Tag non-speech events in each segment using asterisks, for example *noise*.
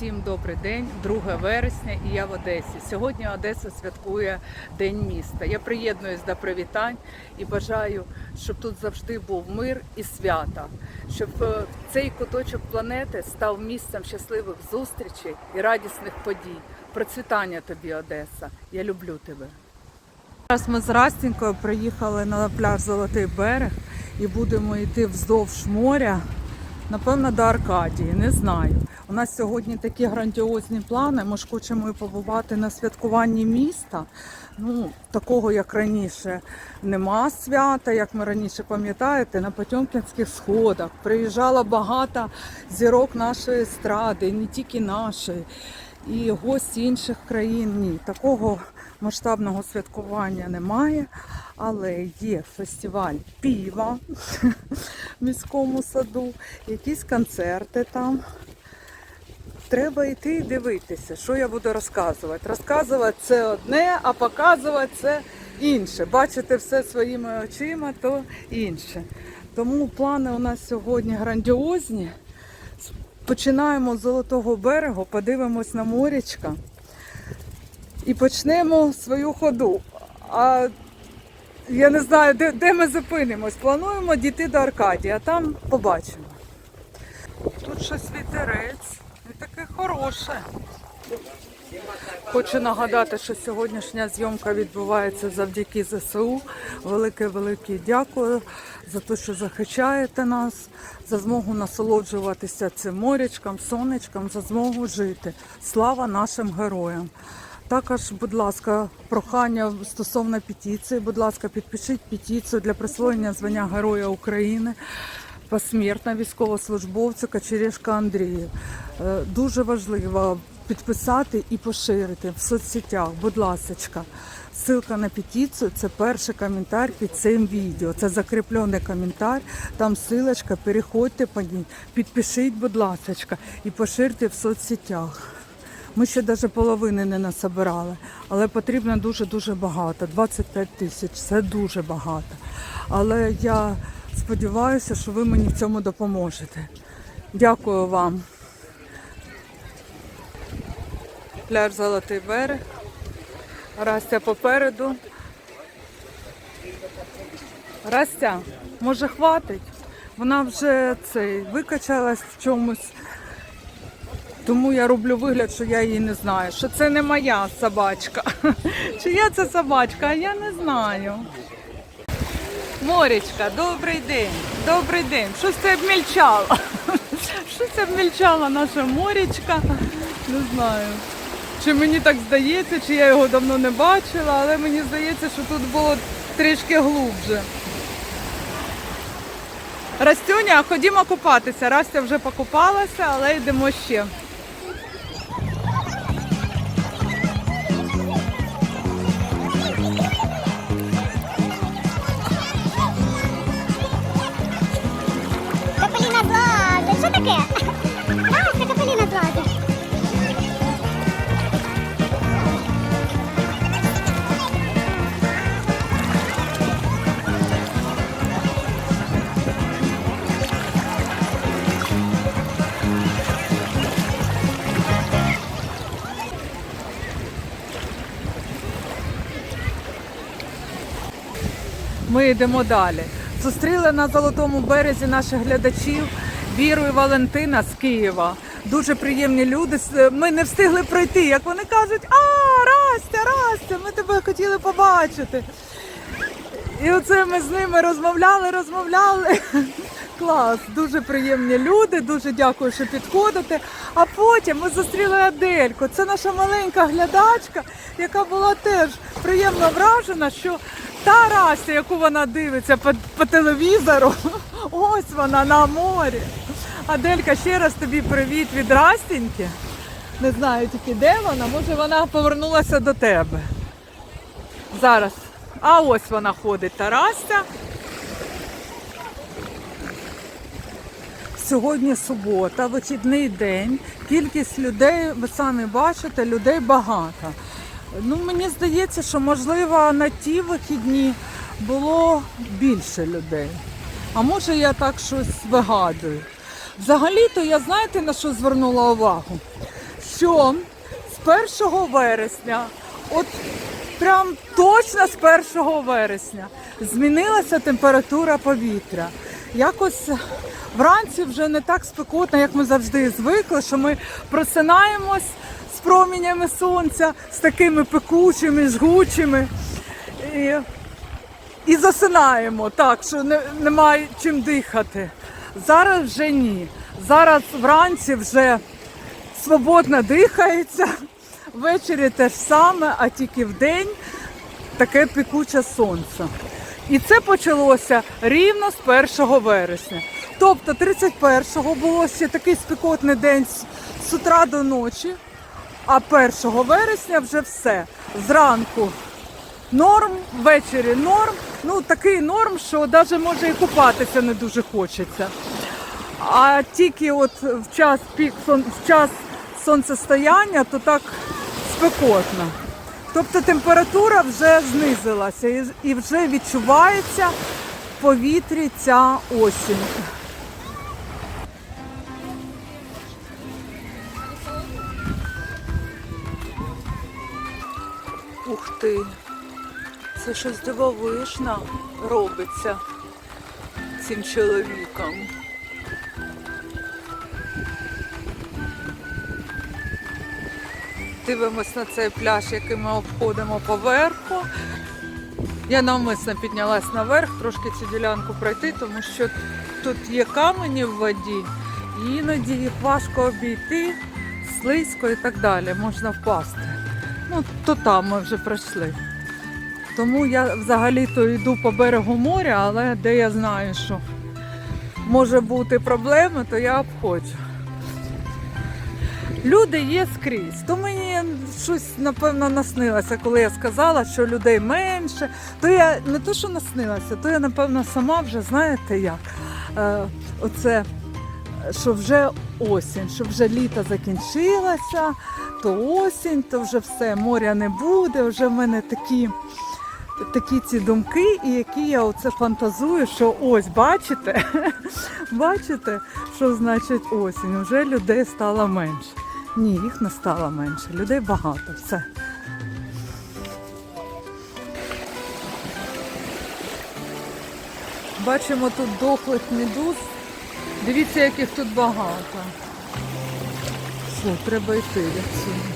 Всім добрий день, 2 вересня, і я в Одесі. Сьогодні Одеса святкує День міста. Я приєднуюсь до привітань і бажаю, щоб тут завжди був мир і свята, щоб е, цей куточок планети став місцем щасливих зустрічей і радісних подій. Процвітання тобі, Одеса. Я люблю тебе. Зараз ми з Растінькою приїхали на пляж Золотий берег і будемо йти вздовж моря. Напевно, до Аркадії, не знаю. У нас сьогодні такі грандіозні плани. Ми ж хочемо побувати на святкуванні міста. Ну, такого, як раніше, нема свята, як ми раніше пам'ятаєте, на Потьомкінських сходах приїжджало багато зірок нашої естради, не тільки нашої, і гості інших країн. Ні, такого масштабного святкування немає, але є фестиваль піва в міському саду, якісь концерти там. Треба йти і дивитися, що я буду розказувати. Розказувати це одне, а показувати це інше. Бачити все своїми очима, то інше. Тому плани у нас сьогодні грандіозні. Починаємо з Золотого берегу, подивимось на морячка і почнемо свою ходу. А я не знаю, де, де ми зупинимось. Плануємо дійти до Аркадії, а там побачимо. Тут щось вітерець. І таке хороше. Хочу нагадати, що сьогоднішня зйомка відбувається завдяки ЗСУ. Велике-велике дякую за те, що захищаєте нас, за змогу насолоджуватися цим морячком, сонечком, за змогу жити. Слава нашим героям! Також, будь ласка, прохання стосовно петиції. Будь ласка, підпишіть петицію для присвоєння звання Героя України посмертно військовослужбовцю Кочерєшка Андрію. Е, Дуже важливо підписати і поширити в соцсетях. Будь ласка. Ссылка на петицію це перший коментар під цим відео. Це закріплений коментар. Там ссылочка, переходьте по ній, підпишіть, будь ласка, і поширте в соцсетях. Ми ще навіть половини не насобирали, але потрібно дуже-дуже багато. 25 тисяч це дуже багато. Але я сподіваюся, що ви мені в цьому допоможете. Дякую вам. Пляж Золотий берег. Растя попереду. Растя, може хватить? Вона вже цей викачалась в чомусь. Тому я роблю вигляд, що я її не знаю. Що це не моя собачка. *laughs* Чия це собачка, а я не знаю. Морічка, добрий день, добрий день. Щось це обмільчало. *laughs* Щось обмільчала наша морічка. Не знаю. Чи мені так здається, чи я його давно не бачила, але мені здається, що тут було трішки глубже. Растюня, ходімо купатися. Растя вже покупалася, але йдемо ще. Йдемо далі. Зустріли на золотому березі наших глядачів Віру і Валентина з Києва. Дуже приємні люди. Ми не встигли пройти. Як вони кажуть, а Растя, Растя, ми тебе хотіли побачити. І оце ми з ними розмовляли, розмовляли. *laughs* Клас, дуже приємні люди, дуже дякую, що підходите. А потім ми зустріли Адельку. Це наша маленька глядачка, яка була теж приємно вражена, що та Растя, яку вона дивиться по, по телевізору, *laughs* ось вона на морі. Аделька, ще раз тобі привіт від Растіньки. Не знаю тільки де вона, може вона повернулася до тебе. Зараз. А ось вона ходить, Тарася. Сьогодні субота, вихідний день. Кількість людей, ви самі бачите, людей багато. Ну, мені здається, що можливо на ті вихідні було більше людей. А може я так щось вигадую. Взагалі-то я знаєте на що звернула увагу? що з 1 вересня, от прям точно з 1 вересня, змінилася температура повітря. Якось вранці вже не так спекотно, як ми завжди звикли, що ми просинаємось з сонця, з такими пекучими, жгучими. І і засинаємо так, що не, немає чим дихати. Зараз вже ні. Зараз вранці вже свободно дихається, ввечері те ж саме, а тільки вдень таке пекуче сонце. І це почалося рівно з 1 вересня. Тобто 31-го було ще такий спекотний день з утра до ночі, а 1 вересня вже все. Зранку норм, ввечері норм. Ну такий норм, що навіть може і купатися не дуже хочеться. А тільки от в час пік в час сонцестояння, то так спекотно. Тобто температура вже знизилася і, вже відчувається в повітрі ця осінь. Ти! Це щось дивовижно робиться цим чоловіком. Дивимось на цей пляж, який ми обходимо поверху. Я навмисно піднялась наверх, трошки цю ділянку пройти, тому що тут є камені в воді, і іноді їх важко обійти, слизько і так далі, можна впасти. Ну, то там ми вже пройшли. Тому я взагалі-то йду по берегу моря, але де я знаю, що може бути проблеми, то я обходжу. Люди є скрізь. То мені щось напевно наснилося, коли я сказала, що людей менше. То я не то, що наснилася, то я напевно сама вже знаєте як. Е, оце, що вже осінь, що вже літо закінчилося, то осінь, то вже все, моря не буде, вже в мене такі. Такі ці думки, і які я оце фантазую, що ось бачите, *laughs* бачите, що значить осінь. Вже людей стало менше. Ні, їх не стало менше. Людей багато. Все. Бачимо тут дохлих медуз. Дивіться, яких тут багато. Все, треба йти відсюди.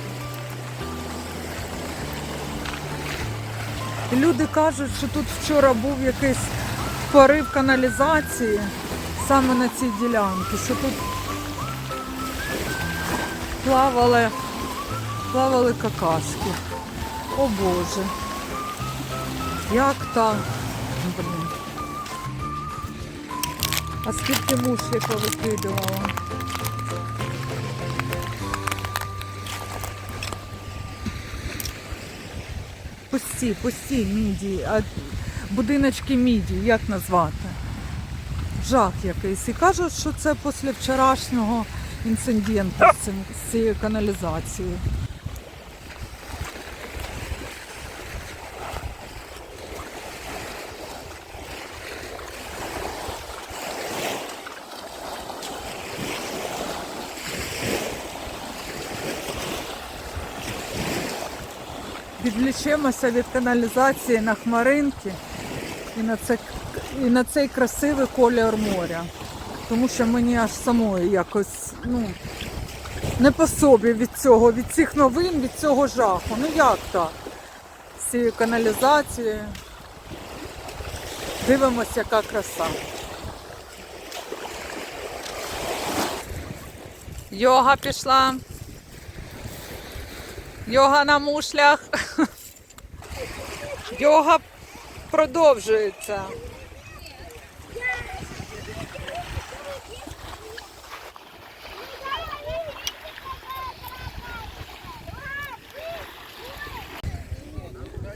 І Люди кажуть, що тут вчора був якийсь порив каналізації саме на цій ділянці, що тут плавали, плавали какашки. О Боже. Як так? Блін. А скільки муш я повикидувала? Пусті, пусті міді, а будиночки міді, як назвати? Жах якийсь. І кажуть, що це після вчорашнього інциденту з цією каналізацією. Відлічимося від каналізації на хмаринки і на, це, і на цей красивий колір моря. Тому що мені аж самої якось ну, не по собі від цього, від цих новин, від цього жаху. Ну як так? З цією каналізацією. Дивимося, яка краса. Йога пішла. Йога на мушлях. Йога продовжується.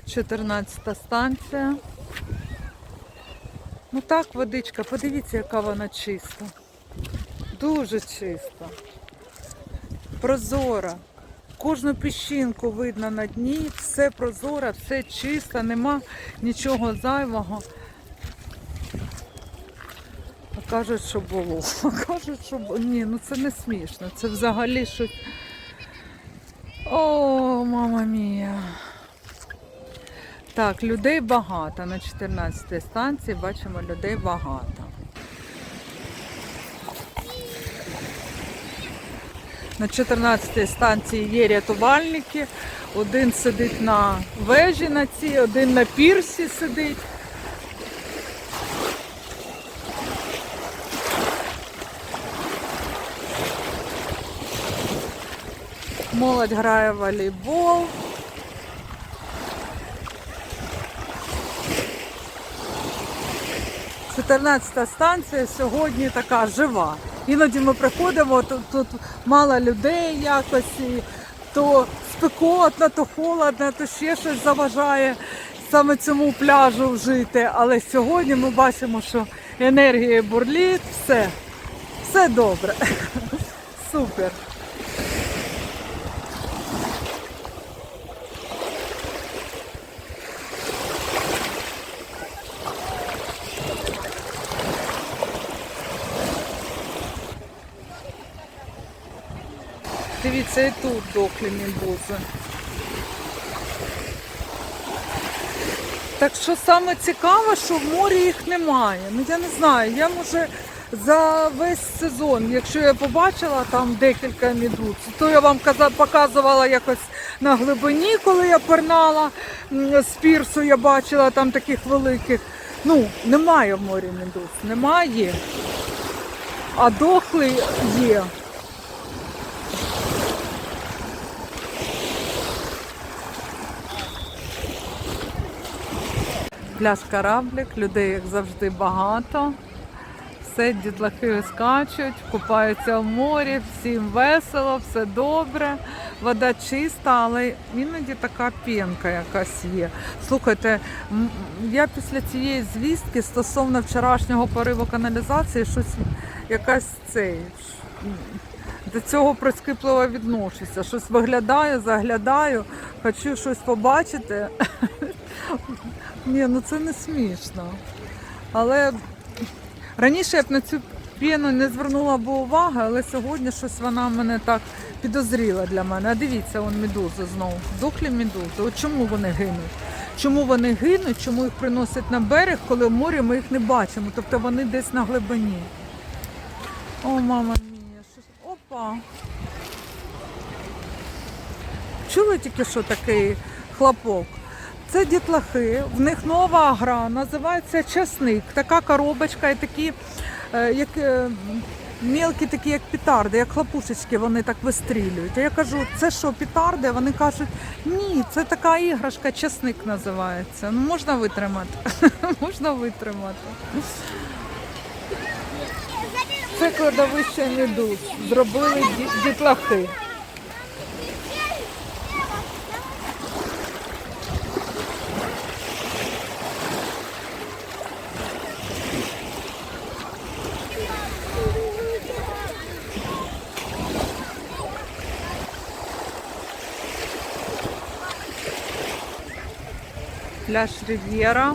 Чотирнадцята станція. Ну так, водичка, подивіться, яка вона чиста. Дуже чиста. Прозора. Кожну піщинку видно на дні, все прозоро, все чисто, нема нічого зайвого. А кажуть, що було. *laughs* А кажуть, що було. Ні, ну це не смішно. Це взагалі щось О, мама мія. Так, людей багато. На 14 станції бачимо людей багато. На 14 станції є рятувальники. Один сидить на вежі на цій, один на пірсі сидить. Молодь грає в волейбол. Чотирнадцята станція сьогодні така жива. Іноді ми приходимо, тут, тут мало людей якось, то спекотно, то холодно, то ще щось заважає саме цьому пляжу жити. Але сьогодні ми бачимо, що енергія бурліт, все, все добре. *laughs* Супер. Дивіться, і тут дохлі мімбузи. Так що саме цікаве, що в морі їх немає. Ну я не знаю, я може за весь сезон, якщо я побачила там декілька мідуз, то я вам показувала якось на глибині, коли я пернала з пірсу, я бачила там таких великих. Ну, немає в морі мідуз, немає. А дохлий є. Пляж кораблик, людей як завжди багато. Все, дітлахи скачуть, купаються в морі, всім весело, все добре. Вода чиста, але іноді така пінка якась є. Слухайте, я після цієї звістки стосовно вчорашнього пориву каналізації щось якась цей. До цього прискіпливо відношуся. Щось виглядаю, заглядаю, хочу щось побачити. Ні, ну це не смішно. Але раніше я б на цю піну не звернула б уваги, але сьогодні щось вона мене так підозріла для мене. А дивіться, вон медузи знову. Дохлі медузи. От чому вони гинуть? Чому вони гинуть, чому їх приносять на берег, коли в морі ми їх не бачимо? Тобто вони десь на глибині. О, мама мія, що... ж- Опа! Чули тільки що такий хлопок? Це дітлахи, в них нова гра, називається часник. Така коробочка і такі, е, як е, мілкі, такі, як петарди, як хлопушечки, вони так вистрілюють. А я кажу, це що, петарди? Вони кажуть, ні, це така іграшка, часник називається. Ну можна витримати. *laughs* можна витримати. Це кладовище медуз. Зробили дітлахи. Пляж Рів'єра.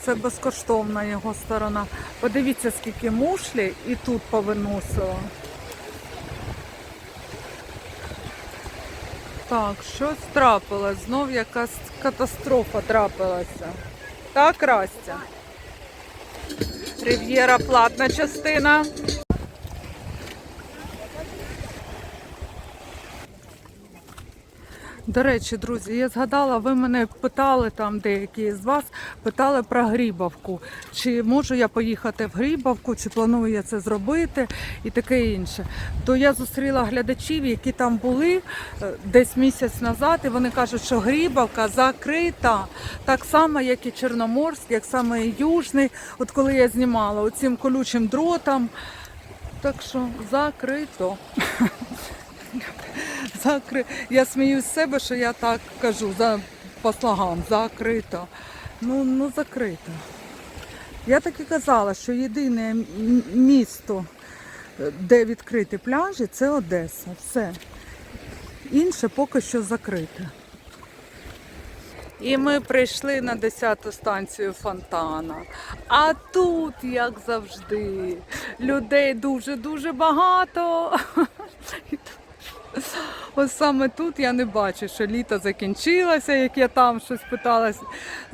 Це безкоштовна його сторона. Подивіться, скільки мушлі і тут повиносило. Так, щось трапилось. Знов якась катастрофа трапилася. Так, Растя? Рів'єра платна частина. До речі, друзі, я згадала, ви мене питали там, деякі з вас питали про Грібовку. Чи можу я поїхати в Грібовку, чи планую я це зробити і таке інше. То я зустріла глядачів, які там були е, десь місяць назад, і вони кажуть, що Грібовка закрита, так само, як і Чорноморськ, як саме і Южний. От коли я знімала оцим колючим дротом. Так що закрито. Закри... Я сміюсь з себе, що я так кажу за... по слогам, закрито. Ну, ну закрито. Я так і казала, що єдине місто, е, де відкриті пляжі, це Одеса. Все. Інше поки що закрите. І ми прийшли на 10-ту станцію фонтана. А тут, як завжди, людей дуже-дуже багато. Ось саме тут я не бачу, що літо закінчилося, як я там щось питалась,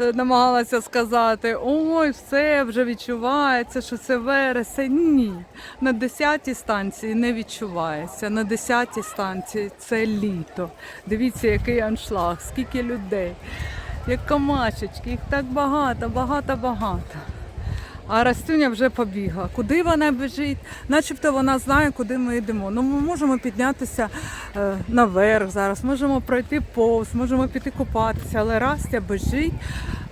е, намагалася сказати. Ой, все вже відчувається, що це вересень. Ні. На 10-й станції не відчувається. На 10-й станції це літо. Дивіться, який аншлаг, скільки людей, як комашечки, їх так багато, багато, багато. А Растюня вже побігла. Куди вона біжить? Начебто вона знає, куди ми йдемо. Ну, ми можемо піднятися е, наверх зараз, можемо пройти повз, можемо піти купатися, але Растя біжить,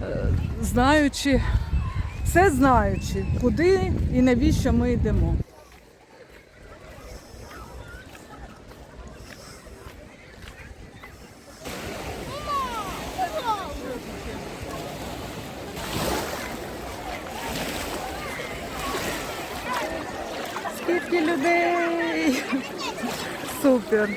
е, знаючи, все знаючи, куди і навіщо ми йдемо. Скільки людей! Супер!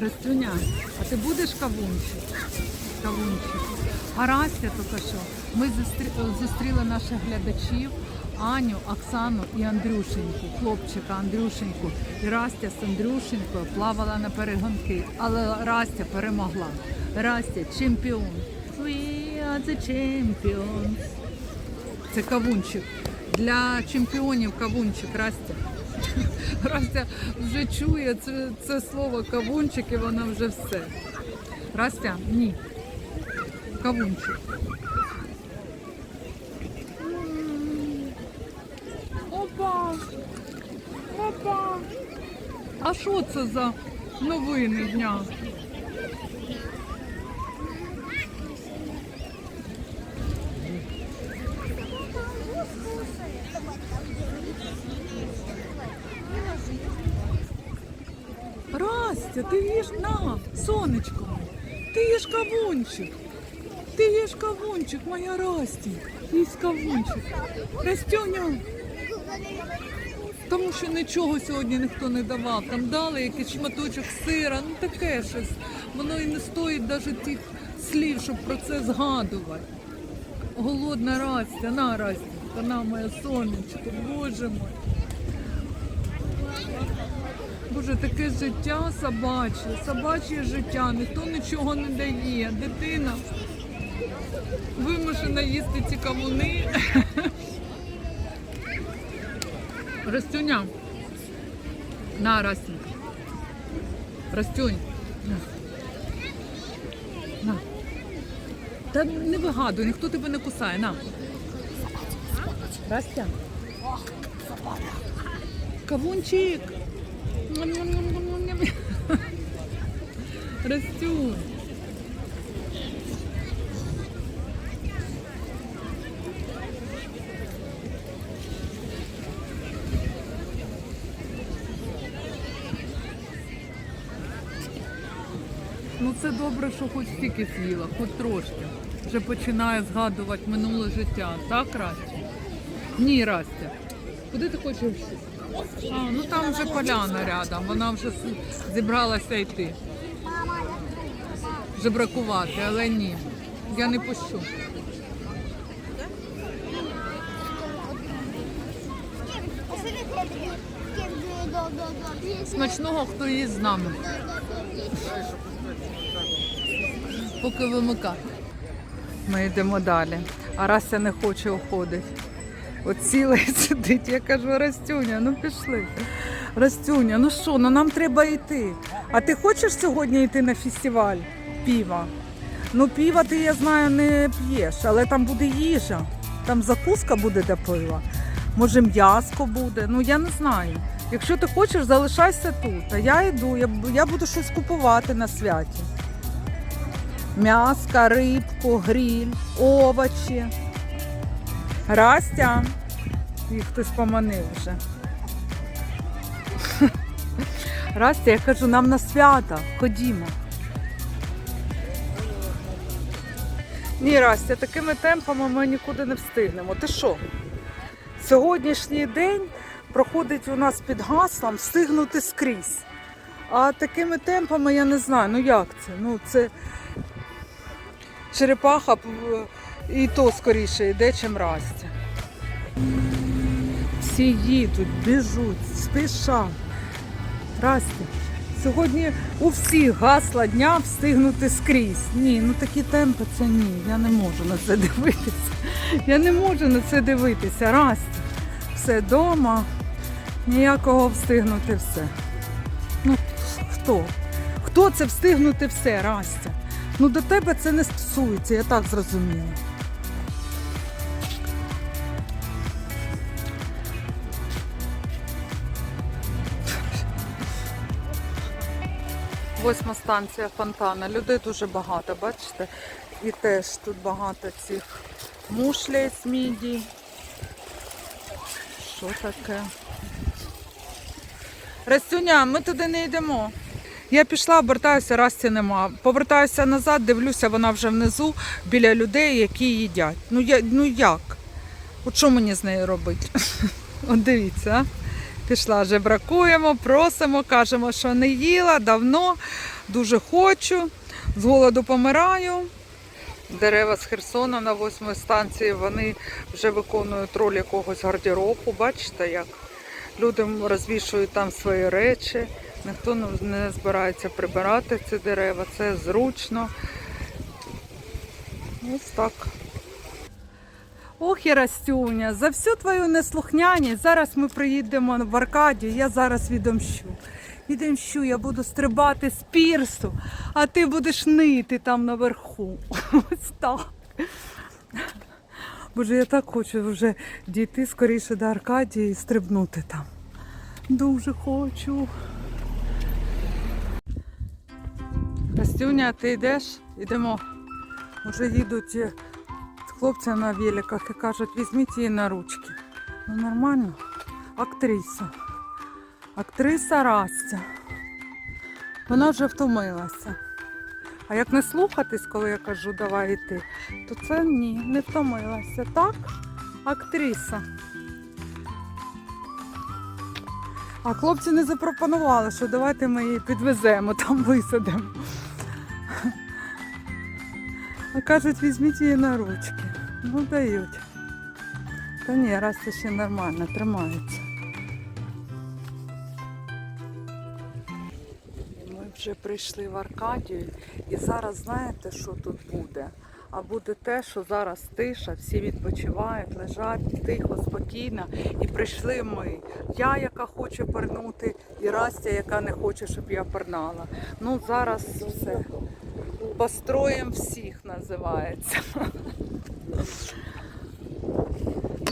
Растюня! А ти будеш кавунчик? Кавунчик. А Растя тільки що. Ми зустріли наших глядачів Аню, Оксану і Андрюшеньку, хлопчика Андрюшеньку. І Растя з Андрюшенькою плавала на перегонки, але Растя перемогла. Растя чемпіон. We are the champions. Це кавунчик. Для чемпіонів кавунчик, Растя. *laughs* Растя вже чує це, це слово кавунчик і вона вже все. Растя, ні. Кавунчик. Опа! Опа! А що це за новини дня? Растя, ти їш на, сонечко. Ти їш кавунчик. Ти їш кавунчик, моя Расті. Їсть кавунчик. Растюня. Тому що нічого сьогодні ніхто не давав. Там дали якийсь шматочок сира, ну таке щось. Воно і не стоїть навіть тих слів, щоб про це згадувати. Голодна Растя, на Растя, на моє сонечко, боже мой. Боже, таке життя собаче, собаче життя, ніхто нічого не дає. Дитина вимушена їсти ці кавуни. *laughs* Растюня. На. Растюнь. На. Та не вигадуй, ніхто тебе не кусає. На. Растя. Кавунчик. Растюнь. Добре, що хоч стільки з'їла, хоч трошки. Вже починає згадувати минуле життя. Так, Растя? Ні, Растя. Куди ти хочеш? А, ну там вже поляна рядом, вона вже зібралася йти. Жебракувати, але ні. Я не пущу. Смачного, хто їсть з нами. Поки вимика. Ми йдемо далі. А Рася не хоче уходити. От сіла і *laughs* сидить. Я кажу, Растюня, ну пішли. Растюня, ну що, ну нам треба йти. А ти хочеш сьогодні йти на фестиваль піва? Ну, піва ти, я знаю, не п'єш, але там буде їжа. Там закуска буде до пива. Може, м'яско буде. Ну я не знаю. Якщо ти хочеш, залишайся тут. А я йду, я буду щось купувати на святі. М'яска, рибку, гріль, овочі. Растя. Їх хтось поманив вже. *laughs* Растя, я кажу, нам на свята. Ходімо. Ні, Растя, такими темпами ми нікуди не встигнемо. Ти що? Сьогоднішній день проходить у нас під гаслом встигнути скрізь. А такими темпами я не знаю, ну як це? Ну це черепаха і то скоріше йде, чим Растя. Всі їдуть, біжуть, спішать. Растя, сьогодні у всіх гасла дня встигнути скрізь. Ні, ну такі темпи це ні. Я не можу на це *laughs* дивитися. Я не можу на це дивитися. Растя, все вдома, ніякого встигнути все. Ну, хто? Хто це встигнути все, Растя? Ну до тебе це не стосується, я так зрозуміла. Восьма станція фонтана. Людей дуже багато, бачите? І теж тут багато цих мушлей з міді. Що таке? Растюня, ми туди не йдемо. Я пішла, обертаюся, Расті нема. Повертаюся назад, дивлюся, вона вже внизу біля людей, які їдять. Ну, я, ну як? От що мені з нею робити? *laughs* От дивіться, а? пішла, жебракуємо, просимо, кажемо, що не їла давно, дуже хочу, з голоду помираю. Дерева з Херсона на восьмій станції вони вже виконують роль якогось гардеробу. Бачите, як люди розвішують там свої речі. Ніхто не- збирається прибирати ці дерева, це зручно. Ось так. Ох, і Растюня, за всю твою неслухняність зараз ми приїдемо в Аркадію, я зараз відомщу. Відомщу, я буду стрибати з пірсу, а ти будеш нити там наверху. *laughs* Ось так. Боже, я так хочу вже дійти скоріше до Аркадії і стрибнути там. Дуже хочу. Растюня, ти йдеш? Йдемо. Уже їдуть е, хлопці на великах і кажуть, візьміть її на ручки. Ну нормально. Актриса. Актриса Растя. Вона вже втомилася. А як не слухатись, коли я кажу, давай йти, то це ні, не втомилася. Так? Актриса. А хлопці не запропонували, що давайте ми її підвеземо, там висадимо. А кажуть, візьміть її на ручки. Ну, дають. Та ні, Растя ще нормально, тримається. Ми вже прийшли в Аркадію і зараз знаєте, що тут буде? А буде те, що зараз тиша, всі відпочивають, лежать тихо, спокійно. І прийшли ми. Я, яка хоче пернути, і Растя, яка не хоче, щоб я пернала. Ну зараз все. Построєм всіх називається.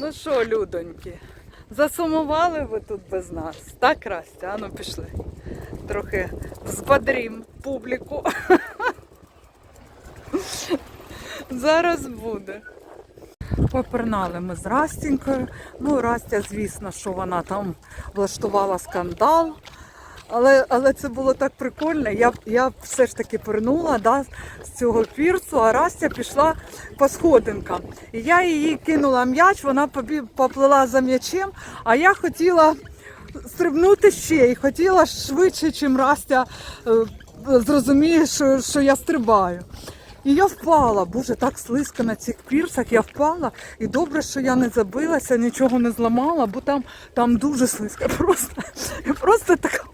Ну що, людоньки, засумували ви тут без нас? Так, Растя? Ану пішли. Трохи взбодрім публіку. *laughs* Зараз буде. Попернали ми з Растінькою. Ну, Растя, звісно, що вона там влаштувала скандал. Але, але це було так прикольно. Я, я все ж таки пернула да, з цього пірсу, а Растя пішла по сходинкам. І я її кинула м'яч, вона поплила за м'ячем, а я хотіла стрибнути ще і хотіла швидше, чим Растя е, зрозуміє, що, що я стрибаю. І я впала, боже, так слизько на цих пірсах, я впала. І добре, що я не забилася, нічого не зламала, бо там, там дуже слизько. *laughs* Просто, я просто така.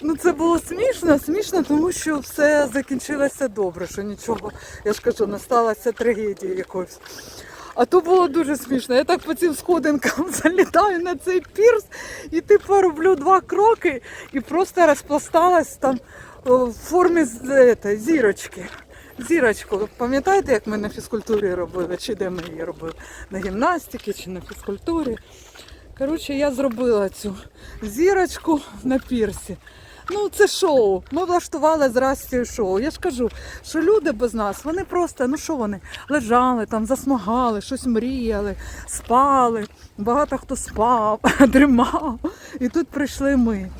Ну це було смішно, смішно, тому що все закінчилося добре, що нічого, я ж кажу, не сталося трагедії якоїсь. А то було дуже смішно. Я так по цим сходинкам *laughs* залітаю на цей пірс і типу роблю два кроки і просто розпласталась там в формі зірочки. Зірочку, пам'ятаєте, як ми на фізкультурі робили, чи де ми її робили? На гімнастиці чи на фізкультурі. Коротше, я зробила цю зірочку на пірсі. Ну, це шоу. Ми влаштували з Растю шоу. Я ж кажу, що люди без нас, вони просто, ну що вони, лежали там, засмагали, щось мріяли, спали. Багато хто спав, *laughs* дрімав. І тут прийшли ми.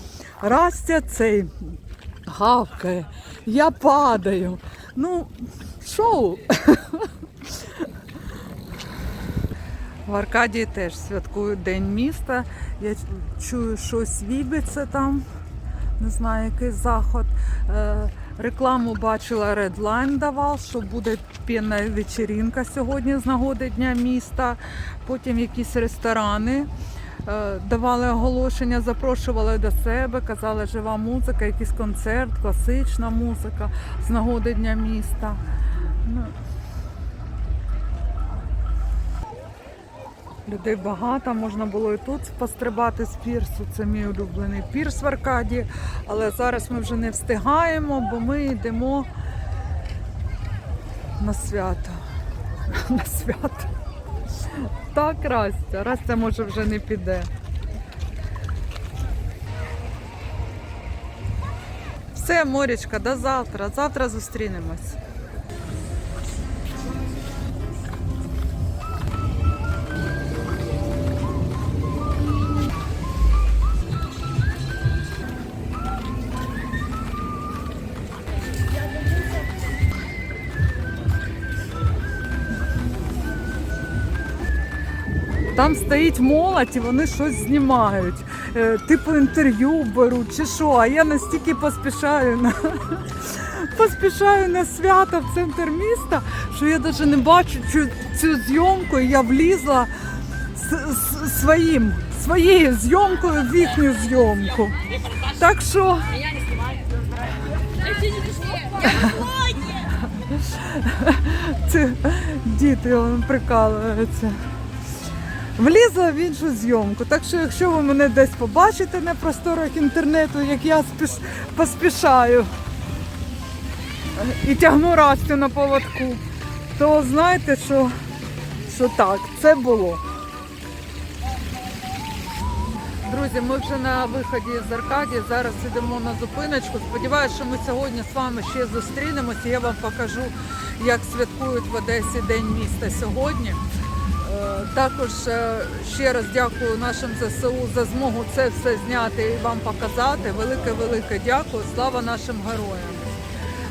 Растя цей гавкає, я падаю. Ну, шоу. В Аркадії теж святкують День міста. Я чую, щось вібиться там. Не знаю, який заход. Е, рекламу бачила Redline давав, що буде пінна вечеринка сьогодні з нагоди Дня міста. Потім якісь ресторани. Е, Давали оголошення, запрошували до себе, казали жива музика, якийсь концерт, класична музика з нагоди Дня міста. Ну, Людей багато, можна було і тут пострибати з пірсу. Це мій улюблений пірс в Аркаді. Але зараз ми вже не встигаємо, бо ми йдемо на свято. *laughs* На свято. Так, Растя. Растя може вже не піде. Все, Морічка, до завтра. Завтра зустрінемось. Там стоїть молодь і вони щось знімають. Е, Типу інтерв'ю беруть чи що, а я настільки поспішаю на *laughs* поспішаю на свято в центр міста, що я навіть не бачу цю, цю зйомку, і я влізла своїм, своєю зйомкою в їхню зйомку. Так що *laughs* це діти прикалуються. Влізла в іншу зйомку. Так що, якщо ви мене десь побачите на просторах інтернету, як я спіш... поспішаю і тягну Растю на поводку, то знайте, що, що так, це було. Друзі, ми вже на виході з Аркадії. Зараз йдемо на зупиночку. Сподіваюся, що ми сьогодні з вами ще зустрінемося. Я вам покажу, як святкують в Одесі День міста сьогодні. Також е, ще раз дякую нашим ЗСУ за змогу це все зняти і вам показати. Велике велике дякую. Слава нашим героям.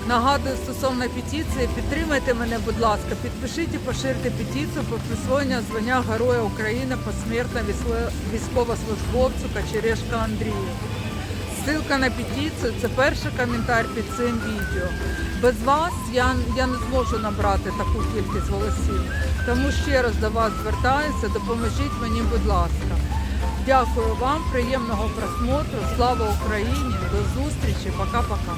Нагадую стосовно петиції, підтримайте мене, будь ласка, підпишіть і поширте петицію про присвоєння звання Героя України посмертно військовослужбовцю Качерешка Андрію. Ссылка на петицію це перший коментар під цим відео. Без вас я, я не зможу набрати таку кількість голосів. Тому ще раз до вас звертаюся, допоможіть мені, будь ласка. Дякую вам, приємного просмотру. Слава Україні! До зустрічі, пока-пока.